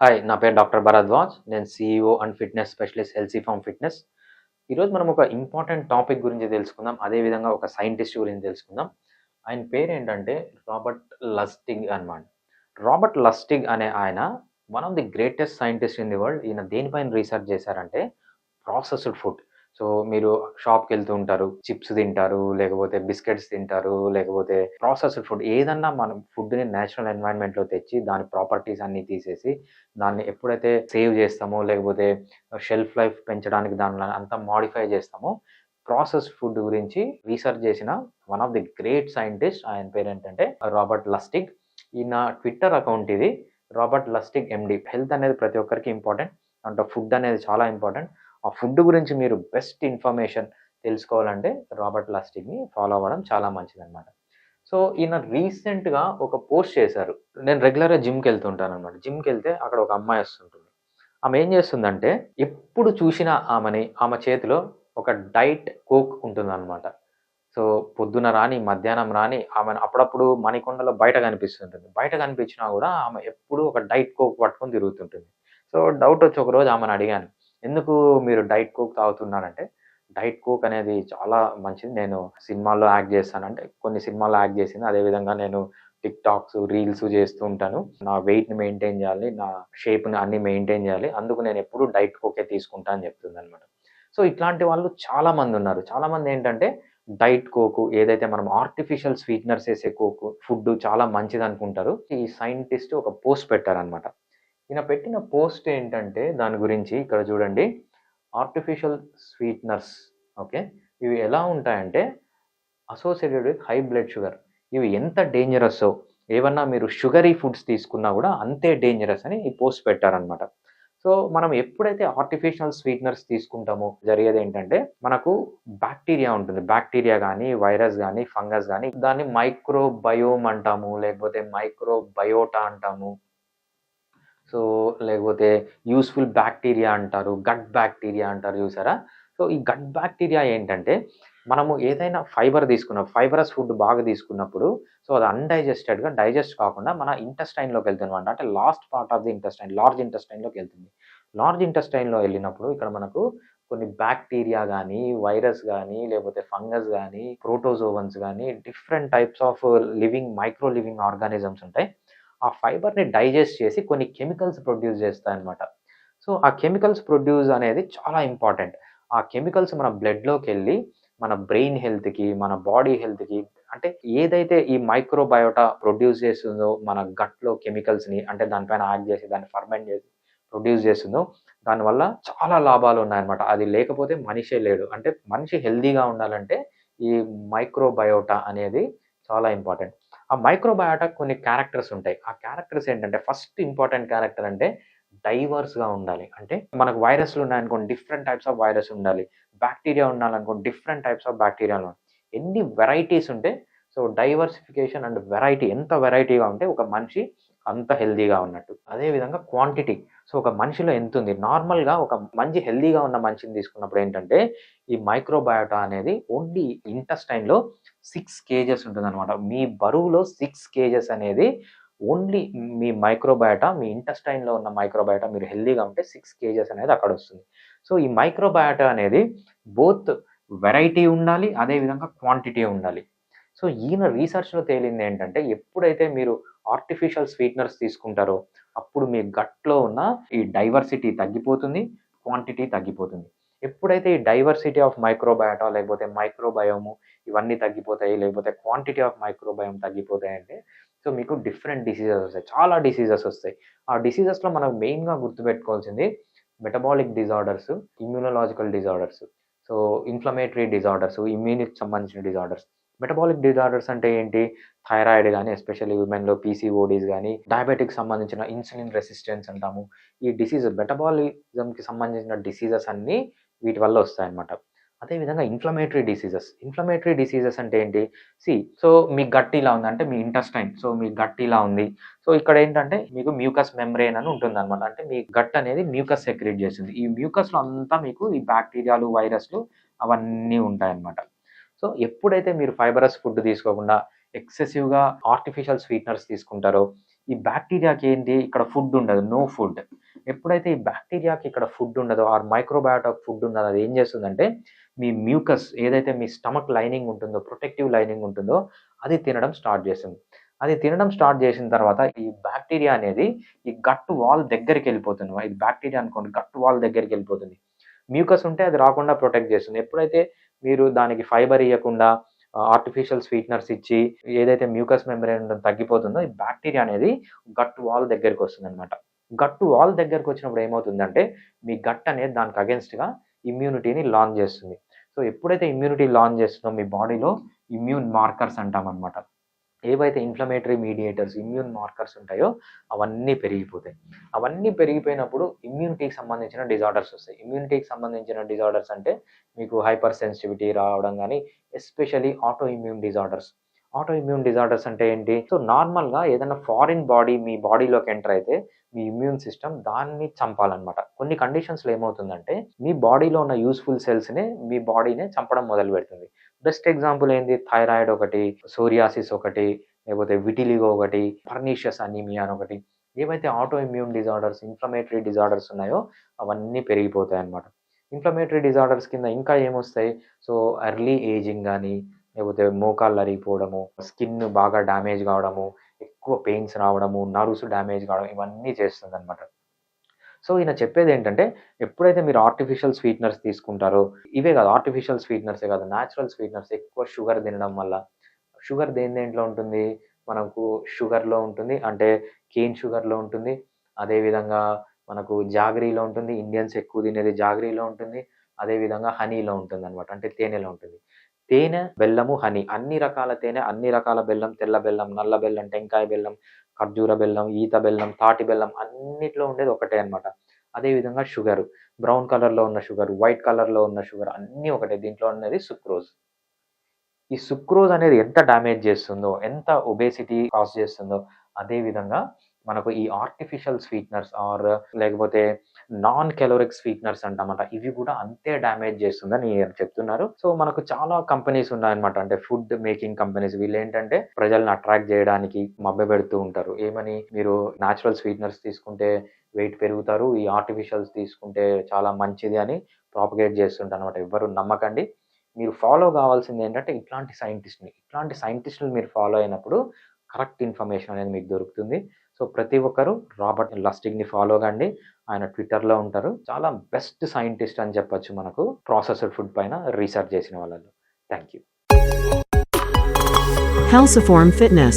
Hi నా పేరు doctor Bharadwaj నేను CEO and fitness specialist healthy form fitness ఈరోజు మనం ఒక ఇంపార్టెంట్ టాపిక్ గురించి తెలుసుకుందాం. అదేవిధంగా ఒక సైంటిస్ట్ గురించి తెలుసుకుందాం. ఆయన పేరు ఏంటంటే రాబర్ట్ లస్టిగ్ అనమాట రాబర్ట్ లస్టిగ్ అనే ఆయన one of the greatest scientist in the world ఈయన దేనిపైన రీసెర్చ్ చేశారంటే ప్రాసెస్డ్ ఫుడ్ సో మీరు షాప్కి వెళ్తూ ఉంటారు చిప్స్ తింటారు లేకపోతే బిస్కెట్స్ తింటారు లేకపోతే ప్రాసెస్డ్ ఫుడ్ ఏదన్నా మనం ఫుడ్ని నేచురల్ ఎన్వైరన్మెంట్లో తెచ్చి దాని ప్రాపర్టీస్ అన్నీ తీసేసి దాన్ని ఎప్పుడైతే సేవ్ చేస్తామో లేకపోతే షెల్ఫ్ లైఫ్ పెంచడానికి దానిలో అంతా మాడిఫై చేస్తామో ప్రాసెస్ ఫుడ్ గురించి రీసెర్చ్ చేసిన one of the great scientist ఆయన పేరు ఏంటంటే రాబర్ట్ లస్టిగ్. ఈయన ట్విట్టర్ అకౌంట్ ఇది రాబర్ట్ లస్టిక్ ఎండి హెల్త్ అనేది ప్రతి ఒక్కరికి ఇంపార్టెంట్. అంటే ఫుడ్ అనేది చాలా ఇంపార్టెంట్. ఆ ఫుడ్ గురించి మీరు బెస్ట్ ఇన్ఫర్మేషన్ తెలుసుకోవాలంటే రాబర్ట్ లాస్టిక్ని ఫాలో అవ్వడం చాలా మంచిదన్నమాట. సో ఈయన రీసెంట్గా ఒక పోస్ట్ చేశారు. నేను రెగ్యులర్గా జిమ్కి వెళ్తుంటాను అనమాట జిమ్కి వెళ్తే అక్కడ ఒక అమ్మాయి వస్తుంటుంది. ఆమె ఏం చేస్తుందంటే ఎప్పుడు చూసినా ఆమెని ఆమె చేతిలో ఒక డైట్ కోక్ ఉంటుందన్నమాట. సో పొద్దున రాని మధ్యాహ్నం రాని ఆమె అప్పుడప్పుడు మణికొండలో బయట కనిపిస్తుంటుంది. బయట కనిపించినా కూడా ఆమె ఎప్పుడు ఒక డైట్ కోక్ పట్టుకొని తిరుగుతుంటుంది. సో డౌట్ వచ్చి ఒకరోజు ఆమెను అడిగాను. ఎందుకు మీరు డైట్ కోక్ తాగుతున్నారంటే డైట్ కోక్ అనేది చాలా మంచిది. నేను సినిమాల్లో యాక్ట్ చేస్తానంటే కొన్ని సినిమాల్లో యాక్ట్ చేసింది. అదేవిధంగా నేను టిక్ టాక్స్ రీల్స్ చేస్తూ ఉంటాను. నా వెయిట్ని మెయింటైన్ చేయాలి. నా షేప్ని అన్ని మెయింటైన్ చేయాలి. అందుకు నేను ఎప్పుడు డైట్ కోకే తీసుకుంటా అని చెప్తుంది అనమాట సో ఇట్లాంటి వాళ్ళు చాలా మంది ఉన్నారు. చాలా మంది ఏంటంటే డైట్ కోకు ఏదైతే మనం ఆర్టిఫిషియల్ స్వీట్నర్స్ వేసే కోకు ఫుడ్ చాలా మంచిది అనుకుంటారు ఈ సైంటిస్ట్ ఒక పోస్ట్ పెట్టారనమాట ఈయన పెట్టిన పోస్ట్ ఏంటంటే దాని గురించి ఇక్కడ చూడండి. ఆర్టిఫిషియల్ స్వీట్నర్స్ ఓకే ఇవి ఎలా ఉంటాయంటే associated with high blood sugar ఇవి ఎంత డేంజరస్ ఏమన్నా మీరు షుగరీ ఫుడ్స్ తీసుకున్నా కూడా అంతే డేంజరస్ అని ఈ పోస్ట్ పెట్టారనమాట సో మనం ఎప్పుడైతే ఆర్టిఫిషియల్ స్వీట్నర్స్ తీసుకుంటామో జరిగేది ఏంటంటే మనకు బ్యాక్టీరియా ఉంటుంది. బ్యాక్టీరియా కానీ వైరస్ కానీ ఫంగస్ కానీ దాన్ని మైక్రోబయోమ్ అంటాము లేకపోతే మైక్రోబయోటా అంటాము. లేకపోతే యూస్ఫుల్ బ్యాక్టీరియా అంటారు గట్ బ్యాక్టీరియా అంటారు చూసారా? సో ఈ గట్ బ్యాక్టీరియా ఏంటంటే మనము ఏదైనా ఫైబర్ తీసుకున్న ఫైబరస్ ఫుడ్ బాగా తీసుకున్నప్పుడు సో అది అన్డైజెస్టెడ్గా డైజెస్ట్ కాకుండా మన ఇంటెస్టైన్లోకి వెళ్తుంది అనమాట అంటే last part of the intestine large ఇంటెస్టైన్లోకి వెళ్తుంది. లార్జ్ ఇంటెస్టైన్లో వెళ్ళినప్పుడు ఇక్కడ మనకు కొన్ని బ్యాక్టీరియా కానీ వైరస్ కానీ లేకపోతే ఫంగస్ కానీ ప్రోటోజోవన్స్ కానీ different types of living micro living organisms ఉంటాయి. ఆ ఫైబర్ని డైజెస్ట్ చేసి కొన్ని కెమికల్స్ ప్రొడ్యూస్ చేస్తాయన్నమాట. సో ఆ కెమికల్స్ ప్రొడ్యూస్ అనేది చాలా ఇంపార్టెంట్. ఆ కెమికల్స్ మన బ్లడ్లోకి వెళ్ళి మన బ్రెయిన్ హెల్త్కి మన బాడీ హెల్త్కి అంటే ఏదైతే ఈ మైక్రోబయోటా ప్రొడ్యూస్ చేస్తుందో మన గట్లో కెమికల్స్ని అంటే దానిపైన యాక్ట్ చేసి దాన్ని ఫర్మెంట్ చేసి ప్రొడ్యూస్ చేస్తుందో దానివల్ల చాలా లాభాలు ఉన్నాయన్నమాట. అది లేకపోతే మనిషే లేడు. అంటే మనిషి హెల్తీగా ఉండాలంటే ఈ మైక్రోబయోటా అనేది చాలా ఇంపార్టెంట్. ఆ మైక్రోబయోటా కొన్ని క్యారెక్టర్స్ ఉంటాయి. ఆ క్యారెక్టర్స్ ఏంటంటే ఫస్ట్ ఇంపార్టెంట్ క్యారెక్టర్ అంటే డైవర్స్గా ఉండాలి. అంటే మనకు వైరస్లు ఉన్నాయనుకోండి డిఫరెంట్ టైప్స్ ఆఫ్ వైరస్ ఉండాలి. బ్యాక్టీరియా ఉండాలనుకోండి డిఫరెంట్ టైప్స్ ఆఫ్ బ్యాక్టీరియా ఎన్ని వెరైటీస్ ఉంటే సో డైవర్సిఫికేషన్ అండ్ వెరైటీ ఎంత వెరైటీగా ఉంటే ఒక మనిషి అంత హెల్దీగా ఉన్నట్టు. అదేవిధంగా క్వాంటిటీ. సో ఒక మనిషిలో ఎంత ఉంది? నార్మల్గా ఒక మంచి హెల్దీగా ఉన్న మనిషిని తీసుకున్నప్పుడు ఏంటంటే ఈ మైక్రోబయోటా అనేది ఓన్లీ ఇంటస్టైన్లో సిక్స్ కేజెస్ ఉంటుంది అనమాట మీ బరువులో సిక్స్ కేజెస్ అనేది ఓన్లీ మీ మైక్రోబయోటా మీ ఇంటస్టైన్లో ఉన్న మైక్రోబయోటా మీరు హెల్దీగా ఉంటే సిక్స్ కేజెస్ అనేది అక్కడ వస్తుంది. సో ఈ మైక్రోబయోటా అనేది బోత్ వెరైటీ ఉండాలి అదేవిధంగా క్వాంటిటీ ఉండాలి. సో ఈయన రీసెర్చ్లో తేలింది ఏంటంటే ఎప్పుడైతే మీరు ఆర్టిఫిషియల్ స్వీట్నర్స్ తీసుకుంటారో అప్పుడు మీ గట్లో ఉన్న ఈ డైవర్సిటీ తగ్గిపోతుంది క్వాంటిటీ తగ్గిపోతుంది. ఎప్పుడైతే ఈ డైవర్సిటీ ఆఫ్ మైక్రోబయాటా లేకపోతే మైక్రోబయోము ఇవన్నీ తగ్గిపోతాయి లేకపోతే క్వాంటిటీ ఆఫ్ మైక్రోబయోమ్ తగ్గిపోతాయి అంటే సో మీకు డిఫరెంట్ డిసీజెస్ వస్తాయి. చాలా డిసీజెస్ వస్తాయి. ఆ డిసీజెస్లో మనం మెయిన్గా గుర్తుపెట్టుకోవాల్సింది metabolic disorders immunological disorders so inflammatory disorders ఇమ్యూనికి సంబంధించిన డిజార్డర్స్ మెటబాలిక్ డిజార్డర్స్ అంటే ఏంటి? థైరాయిడ్ కానీ ఎస్పెషల్లీ ఉమెన్లో పీసీఓడీస్ కానీ డయాబెటిక్ సంబంధించిన ఇన్సులిన్ రెసిస్టెన్స్ అంటాము. ఈ డిసీజ్ మెటబాలిజంకి సంబంధించిన డిసీజెస్ అన్నీ వీటి వల్ల వస్తాయన్నమాట. అదేవిధంగా ఇన్ఫ్లమేటరీ డిసీజెస్ ఇన్ఫ్లమేటరీ డిసీజెస్ అంటే ఏంటి? సి సో మీ గట్ ఇలా ఉంది అంటే మీ ఇంటెస్టైన్ సో మీ గట్ ఇలా ఉంది. సో ఇక్కడ ఏంటంటే మీకు మ్యూకస్ మెమ్రేన్ అని ఉంటుంది అనమాట అంటే మీ గట్ అనేది మ్యూకస్ సెక్రియేట్ చేస్తుంది. ఈ మ్యూకస్లో అంతా మీకు ఈ బ్యాక్టీరియాలు వైరస్లు అవన్నీ ఉంటాయన్నమాట. సో ఎప్పుడైతే మీరు ఫైబరస్ ఫుడ్ తీసుకోకుండా ఎక్సెసివ్గా ఆర్టిఫిషియల్ స్వీట్నర్స్ తీసుకుంటారో ఈ బ్యాక్టీరియాకి ఏంటి ఇక్కడ ఫుడ్ ఉండదు నో ఫుడ్ ఎప్పుడైతే ఈ బ్యాక్టీరియాకి ఇక్కడ ఫుడ్ ఉండదో ఆర్ మైక్రోబయాటా ఫుడ్ ఉండదు అది ఏం చేస్తుందంటే మీ మ్యూకస్ ఏదైతే మీ స్టమక్ లైనింగ్ ఉంటుందో ప్రొటెక్టివ్ లైనింగ్ ఉంటుందో అది తినడం స్టార్ట్ చేస్తుంది. అది తినడం స్టార్ట్ చేసిన తర్వాత ఈ బ్యాక్టీరియా అనేది ఈ గట్ వాల్ దగ్గరికి వెళ్ళిపోతుంది. ఇది బ్యాక్టీరియా అనుకోండి గట్ వాల్ దగ్గరికి వెళ్ళిపోతుంది. మ్యూకస్ ఉంటే అది రాకుండా ప్రొటెక్ట్ చేస్తుంది. ఎప్పుడైతే మీరు దానికి ఫైబర్ ఇవ్వకుండా ఆర్టిఫిషియల్ స్వీట్నర్స్ ఇచ్చి ఏదైతే మ్యూకస్ మెంబ్రేన్ తగ్గిపోతుందో ఈ బ్యాక్టీరియా అనేది గట్ వాల్ దగ్గరికి వస్తుంది అనమాట గట్ వాల్ దగ్గరకు వచ్చినప్పుడు ఏమవుతుందంటే మీ గట్ అనేది దానికి అగెన్స్ట్గా ఇమ్యూనిటీని లాంచ్ చేస్తుంది. సో ఎప్పుడైతే ఇమ్యూనిటీ లాంచ్ చేస్తుందో మీ బాడీలో ఇమ్యూన్ మార్కర్స్ అంటామన్నమాట. ఏవైతే ఇన్ఫ్లమేటరీ మీడియేటర్స్ ఇమ్యూన్ మార్కర్స్ ఉంటాయో అవన్నీ పెరిగిపోతాయి. అవన్నీ పెరిగిపోయినప్పుడు ఇమ్యూనిటీకి సంబంధించిన డిజార్డర్స్ వస్తాయి. ఇమ్యూనిటీకి సంబంధించిన డిజార్డర్స్ అంటే మీకు హైపర్ సెన్సిటివిటీ రావడం కానీ especially autoimmune disorders autoimmune disorders అంటే ఏంటి? సో నార్మల్గా ఏదైనా ఫారిన్ బాడీ మీ బాడీలోకి ఎంటర్ అయితే మీ ఇమ్యూన్ సిస్టమ్ దాన్ని చంపాలన్నమాట. కొన్ని కండిషన్స్లో ఏమవుతుందంటే మీ బాడీలో ఉన్న యూస్ఫుల్ సెల్స్ని మీ బాడీనే చంపడం మొదలు పెడుతుంది బెస్ట్ ఎగ్జాంపుల్ ఏంది? థైరాయిడ్ ఒకటి సోరియాసిస్ ఒకటి లేకపోతే విటిలిగో ఒకటి పర్నీషియస్ అనీమియా అని ఒకటి. ఏవైతే autoimmune disorders inflammatory disorders ఉన్నాయో అవన్నీ పెరిగిపోతాయి అన్నమాట. ఇన్ఫ్లమేటరీ డిజార్డర్స్ కింద ఇంకా ఏమొస్తాయి? సో ఎర్లీ ఏజింగ్ కానీ లేకపోతే మోకాళ్ళు అరిగిపోవడము స్కిన్ బాగా డ్యామేజ్ కావడము ఎక్కువ పెయిన్స్ రావడము నర్వ్స్ డ్యామేజ్ కావడం ఇవన్నీ చేస్తుంది అనమాట సో ఈయన చెప్పేది ఏంటంటే ఎప్పుడైతే మీరు ఆర్టిఫిషియల్ స్వీట్నర్స్ తీసుకుంటారో ఇవే కాదు ఆర్టిఫిషియల్ స్వీట్నర్సే కాదు న్యాచురల్ స్వీట్నర్స్ ఎక్కువ షుగర్ తినడం వల్ల. షుగర్ దేని దేంట్లో ఉంటుంది? మనకు షుగర్లో ఉంటుంది అంటే కేన్ షుగర్లో ఉంటుంది. అదేవిధంగా మనకు జాగరీలో ఉంటుంది ఇండియన్స్ ఎక్కువ తినేది జాగరీలో ఉంటుంది. అదేవిధంగా హనీలో ఉంటుంది అనమాట అంటే తేనెలో ఉంటుంది. తేనె బెల్లము హనీ అన్ని రకాల తేనె అన్ని రకాల బెల్లం తెల్ల బెల్లం నల్ల బెల్లం టెంకాయ బెల్లం ఖర్జూర బెల్లం ఈత బెల్లం తాటి బెల్లం అన్నిట్లో ఉండేది ఒకటే అనమాట అదేవిధంగా షుగర్. బ్రౌన్ కలర్లో ఉన్న షుగర్ వైట్ కలర్లో ఉన్న షుగర్ అన్నీ ఒకటే. దీంట్లో ఉన్నది సుక్రోజ్. ఈ సుక్రోజ్ అనేది ఎంత డ్యామేజ్ చేస్తుందో ఎంత ఒబేసిటీ కాస్ చేస్తుందో అదేవిధంగా మనకు ఈ ఆర్టిఫిషియల్ స్వీట్నర్స్ ఆర్ లేకపోతే నాన్ కెలోరిక్ స్వీట్నర్స్ అంటామట ఇవి కూడా అంతే డ్యామేజ్ చేస్తుందని చెప్తున్నారు. సో మనకు చాలా కంపెనీస్ ఉన్నాయన్నమాట. అంటే ఫుడ్ మేకింగ్ కంపెనీస్ వీళ్ళు ఏంటంటే ప్రజల్ని అట్రాక్ట్ చేయడానికి మభ్య పెడుతూ ఉంటారు. ఏమని? మీరు న్యాచురల్ స్వీట్నర్స్ తీసుకుంటే వెయిట్ పెరుగుతారు. ఈ ఆర్టిఫిషియల్స్ తీసుకుంటే చాలా మంచిది అని ప్రాపగేట్ చేస్తుంటారు అనమాట ఎవరు నమ్మకండి. మీరు ఫాలో కావాల్సింది ఏంటంటే ఇట్లాంటి సైంటిస్ట్ని ఇట్లాంటి సైంటిస్టులు మీరు ఫాలో అయినప్పుడు కరెక్ట్ ఇన్ఫర్మేషన్ అనేది మీకు దొరుకుతుంది. సో ప్రతి ఒక్కరు రాబర్ట్ లస్టింగ్ని ఫాలో కండి. ఆయన ట్విట్టర్లో ఉంటారు. చాలా బెస్ట్ సైంటిస్ట్ అని చెప్పొచ్చు మనకు. ప్రాసెస్డ్ ఫుడ్ పైన రీసెర్చ్ చేసిన వాళ్ళలో. Thank you Halciform Fitness.